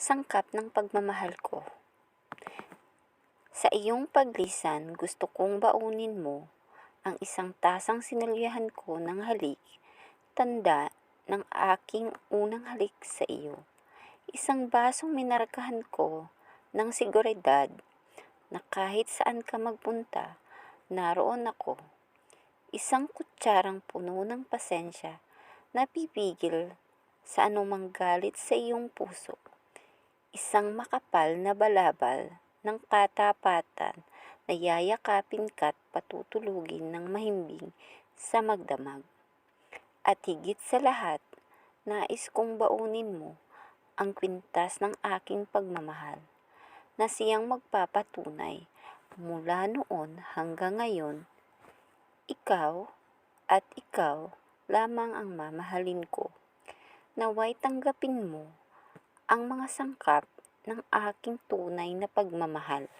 sangkap ng pagmamahal ko. Sa iyong paglisan, gusto kong baunin mo ang isang tasang sinulyahan ko ng halik, tanda ng aking unang halik sa iyo. Isang basong minarkahan ko ng seguridad na kahit saan ka magpunta, naroon ako. Isang kutsarang puno ng pasensya na pipigil sa anumang galit sa iyong puso. Isang makapal na balabal ng katapatan na yayakapin ka't patutulugin ng mahimbing sa magdamag. At higit sa lahat, nais kong baunin mo ang kwintas ng aking pagmamahal na siyang magpapatunay mula noon hanggang ngayon, ikaw at ikaw lamang ang mamahalin ko. Naway tanggapin mo ang mga sangkap ng aking tunay na pagmamahal.